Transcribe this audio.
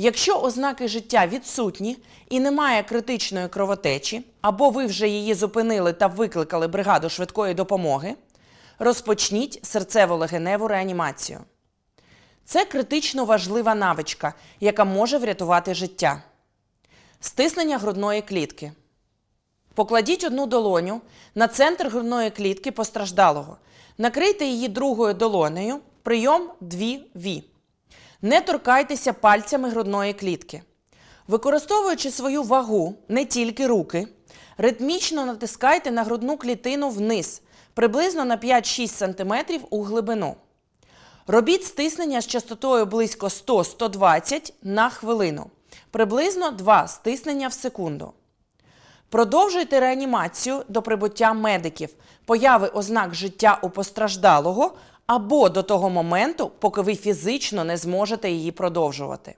Якщо ознаки життя відсутні і немає критичної кровотечі, або ви вже її зупинили та викликали бригаду швидкої допомоги, розпочніть серцево-легеневу реанімацію. Це критично важлива навичка, яка може врятувати життя. Стиснення грудної клітки. Покладіть одну долоню на центр грудної клітки постраждалого. Накрийте її другою долонею. Прийом 2 ві. Не торкайтеся пальцями грудної клітки. Використовуючи свою вагу, не тільки руки, ритмічно натискайте на грудну клітину вниз, приблизно на 5-6 см у глибину. Робіть стиснення з частотою близько 100-120 на хвилину, приблизно 2 стиснення в секунду. Продовжуйте реанімацію до прибуття медиків, появи ознак життя у постраждалого або до того моменту, поки ви фізично не зможете її продовжувати.